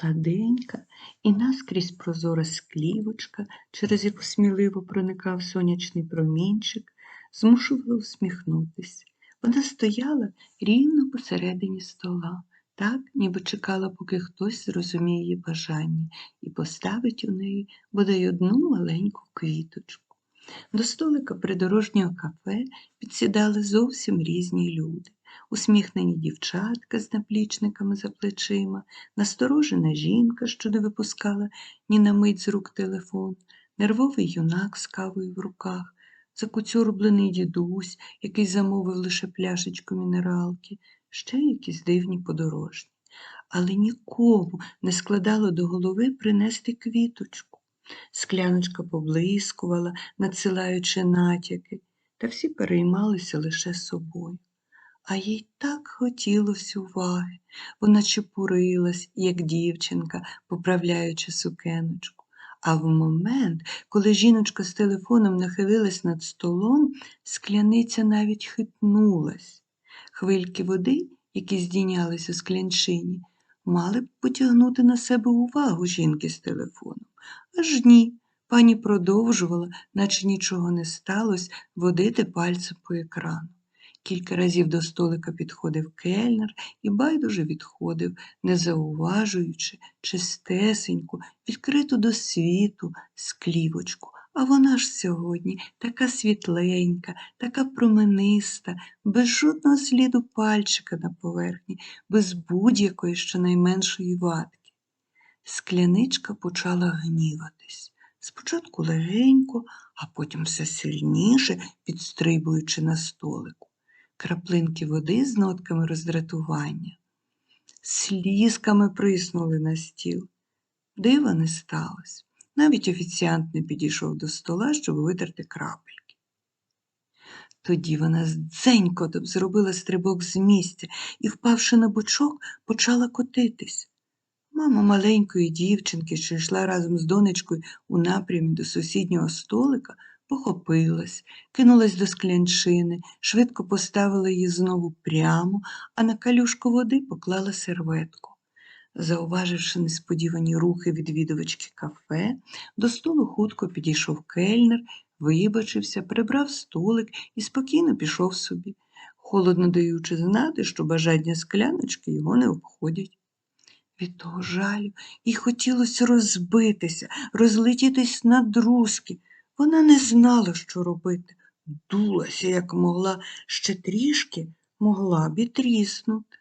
Гладенька і наскрізь прозора склівочка, через яку сміливо проникав сонячний промінчик, змушувала усміхнутись. Вона стояла рівно посередині стола, так, ніби чекала, поки хтось зрозуміє її бажання і поставить у неї бодай одну маленьку квіточку. До столика придорожнього кафе підсідали зовсім різні люди. Усміхнені дівчатка з наплічниками за плечима, насторожена жінка, що не випускала ні на мить з рук телефон, нервовий юнак з кавою в руках, закуцюрблений дідусь, який замовив лише пляшечку мінералки, ще якісь дивні подорожні. Але нікому не складало до голови принести квіточку. Скляночка поблискувала, надсилаючи натяки, та всі переймалися лише собою. А їй так хотілося уваги. Вона чепурилась, як дівчинка, поправляючи сукеночку. А в момент, коли жіночка з телефоном нахилилась над столом, скляниця навіть хитнулась. Хвильки води, які здійнялись у склянчині, мали б потягнути на себе увагу жінки з телефоном. Аж ні, пані продовжувала, наче нічого не сталося, водити пальцем по екрану. Кілька разів до столика підходив кельнер і байдуже відходив, не зауважуючи чистесеньку, відкриту до світу склівочку. А вона ж сьогодні така світленька, така промениста, без жодного сліду пальчика на поверхні, без будь-якої щонайменшої ватки. Скляничка почала гніватись. Спочатку легенько, а потім все сильніше, підстрибуючи на столику. Краплинки води з нотками роздратування. Слізками приснули на стіл. Дива не сталося. Навіть офіціант не підійшов до стола, щоб витерти крапельки. Тоді вона з дзенькотом зробила стрибок з місця і, впавши на бочок, почала котитись. Мама маленької дівчинки, що йшла разом з донечкою у напрямі до сусіднього столика, похопилась, кинулась до склянчини, швидко поставила її знову прямо, а на калюшку води поклала серветку. Зауваживши несподівані рухи відвідувачки кафе, до столу хутко підійшов кельнер, вибачився, прибрав столик і спокійно пішов собі, холодно даючи знати, що бажання скляночки його не обходять. Від того жалю їй хотілося розбитися, розлетітись на друзки. Вона не знала, що робити. Дулася, як могла, ще трішки могла б і тріснути.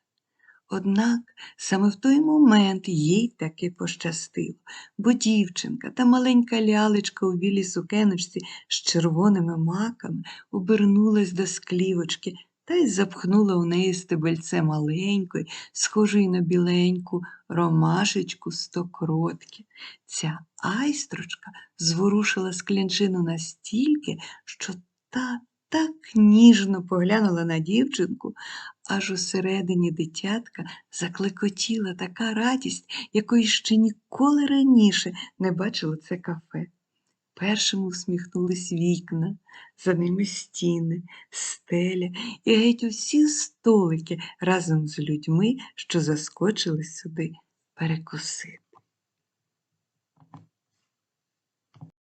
Однак саме в той момент їй таки пощастило, бо дівчинка та маленька лялечка у білій сукеночці з червоними маками обернулась до склівочки та й запхнула у неї стебельце маленької, схожої на біленьку ромашечку стокротки. Ця айстрочка зворушила склянчину настільки, що та так ніжно поглянула на дівчинку, аж усередині дитятка заклекотіла така радість, якої ще ніколи раніше не бачило це кафе. Першими усміхнулись вікна, за ними стіни, стеля і геть усі столики разом з людьми, що заскочили сюди перекусити.